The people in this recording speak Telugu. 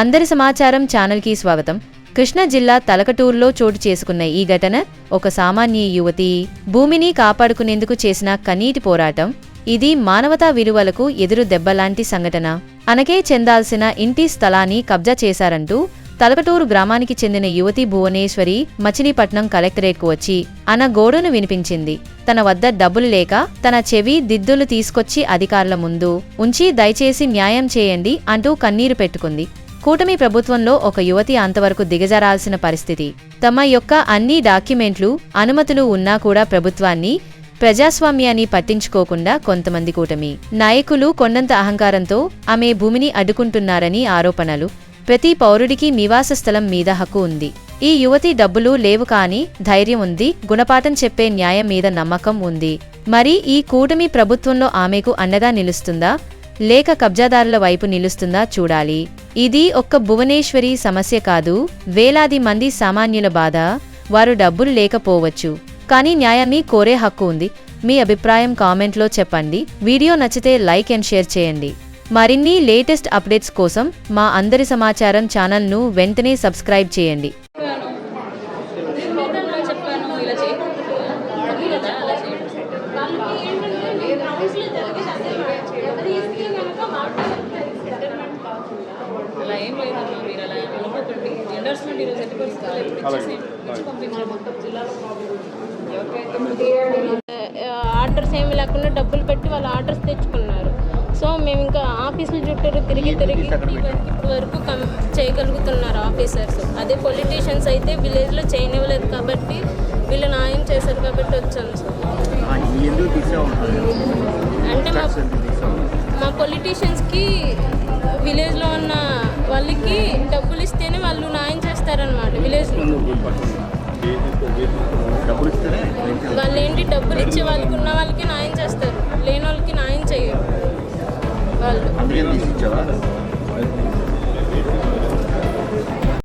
అందరి సమాచారం ఛానల్కి స్వాగతం. కృష్ణా జిల్లా తలకటూరులో చోటు చేసుకున్న ఈ ఘటన ఒక సామాన్య యువతి భూమిని కాపాడుకునేందుకు చేసిన కన్నీటి పోరాటం. ఇది మానవతా విలువలకు ఎదురు దెబ్బలాంటి సంఘటన. అనకే చెందాల్సిన ఇంటి స్థలాన్ని కబ్జా చేశారంటూ తలకటూరు గ్రామానికి చెందిన యువతి భువనేశ్వరి మచిలీపట్నం కలెక్టరేట్కు వచ్చి అన గోడును వినిపించింది. తన వద్ద డబ్బులు లేక తన చెవి దిద్దులు తీసుకొచ్చి అధికారుల ముందు ఉంచి దయచేసి న్యాయం చేయండి అంటూ కన్నీరు పెట్టుకుంది. కూటమి ప్రభుత్వంలో ఒక యువతి అంతవరకు దిగజారాల్సిన పరిస్థితి. తమ యొక్క అన్ని డాక్యుమెంట్లు అనుమతులు ఉన్నా కూడా ప్రభుత్వాన్ని ప్రజాస్వామ్యాన్ని పట్టించుకోకుండా కొంతమంది కూటమి నాయకులు కొండంత అహంకారంతో ఆమె భూమిని అడ్డుకుంటున్నారని ఆరోపణలు. ప్రతి పౌరుడికి నివాస స్థలం మీద హక్కు ఉంది. ఈ యువతి డబ్బులు లేవు కాని ధైర్యం ఉంది గుణపాఠం చెప్పే న్యాయం మీద నమ్మకం ఉంది. మరి ఈ కూటమి ప్రభుత్వంలో ఆమెకు అండగా నిలుస్తుందా? లేక కబ్జాదారుల వైపు నిలుస్తుందా చూడాలి. ఇది ఒక్క భువనేశ్వరి సమస్య కాదు వేలాది మంది సామాన్యుల బాధ వారు డబ్బులు లేకపోవచ్చు. కానీ న్యాయాన్ని కోరే హక్కు ఉంది. మీ అభిప్రాయం కామెంట్లో చెప్పండి. వీడియో నచ్చితే లైక్ అండ్ షేర్ చేయండి. మరిన్ని లేటెస్ట్ అప్డేట్స్ కోసం మా అందరి సమాచారం ఛానల్ను వెంటనే సబ్స్క్రైబ్ చేయండి. ఆర్డర్స్ ఏమి లేకుండా డబ్బులు పెట్టి వాళ్ళు ఆర్డర్స్ తెచ్చుకున్నారు. సో మేము ఇంకా ఆఫీసుల చుట్టూరు తిరిగి తిరిగి ఈ వరకు కం చేయగలుగుతున్నారు ఆఫీసర్స్. అదే పొలిటీషియన్స్ అయితే విలేజ్లో చేయనివ్వలేదు కాబట్టి వీళ్ళు న్యాయం చేశారు కాబట్టి వచ్చాను సార్. అంటే మా పొలిటీషియన్స్కి చేస్తారనమాట విలేజ్ వాళ్ళు ఏంటి డబ్బులు ఇచ్చే వాళ్ళకి ఉన్న వాళ్ళకి న్యాయం చేస్తారు లేని వాళ్ళకి న్యాయం చేయరు వాళ్ళు.